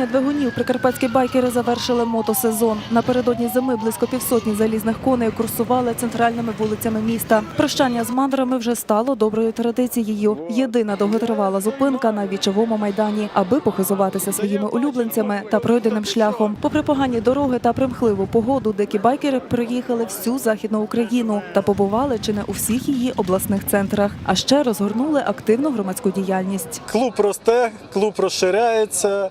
Встановлення двигунів прикарпатські байкери завершили мотосезон. Напередодні зими близько півсотні залізних коней курсували центральними вулицями міста. Прощання з мандрами вже стало доброю традицією. Єдина довготривала зупинка на вічовому майдані, аби похизуватися своїми улюбленцями та пройденим шляхом. Попри погані дороги та примхливу погоду, дикі байкери проїхали всю західну Україну та побували чи не у всіх її обласних центрах. А ще розгорнули активну громадську діяльність. Клуб росте, клуб розширяється,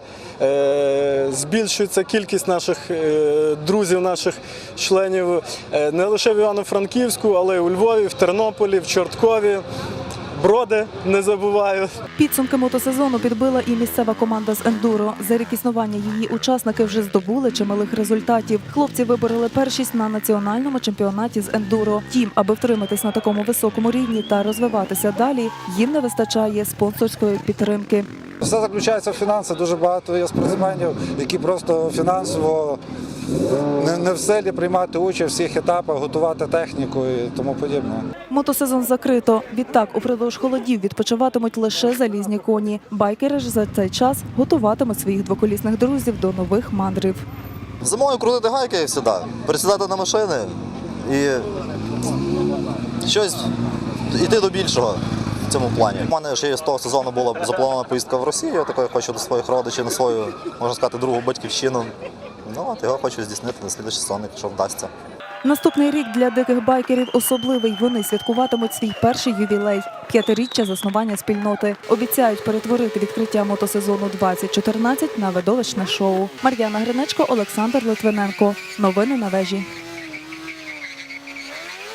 збільшується кількість наших е, друзів, наших членів е, не лише в Івано-Франківську, але й у Львові, в Тернополі, в Чорткові. Броди не забуваю. Підсумки мотосезону підбила і місцева команда з ендуро. За рік існування її учасники вже здобули чималих результатів. Хлопці вибороли першість на національному чемпіонаті з ендуро. Тім, аби втриматись на такому високому рівні та розвиватися далі, їм не вистачає спонсорської підтримки. Все заключається в фінансах. Дуже багато є спортсменів, які просто фінансово не, не в силі приймати участь в всіх етапах, готувати техніку і тому подібне. Мотосезон закрито. Відтак, упродовж холодів відпочиватимуть лише залізні коні. Байкери ж за цей час готуватимуть своїх двоколісних друзів до нових мандрів. Зимою крутити гайки як завжди, пересідати на машини і щось йти до більшого цьому плані. У мене ще з того сезону була запланована поїздка в Росію, я такою хочу до своїх родичів на свою, можна сказати, другу батьківщину. Ну от його хочу здійснити на слідчий сезон, якщо вдасться. Наступний рік для диких байкерів особливий. Вони святкуватимуть свій перший ювілей п'ятиріччя заснування спільноти. Обіцяють перетворити відкриття мотосезону 2014 на видовищне шоу. Мар'яна Гринечко, Олександр Литвиненко. Новини на вежі.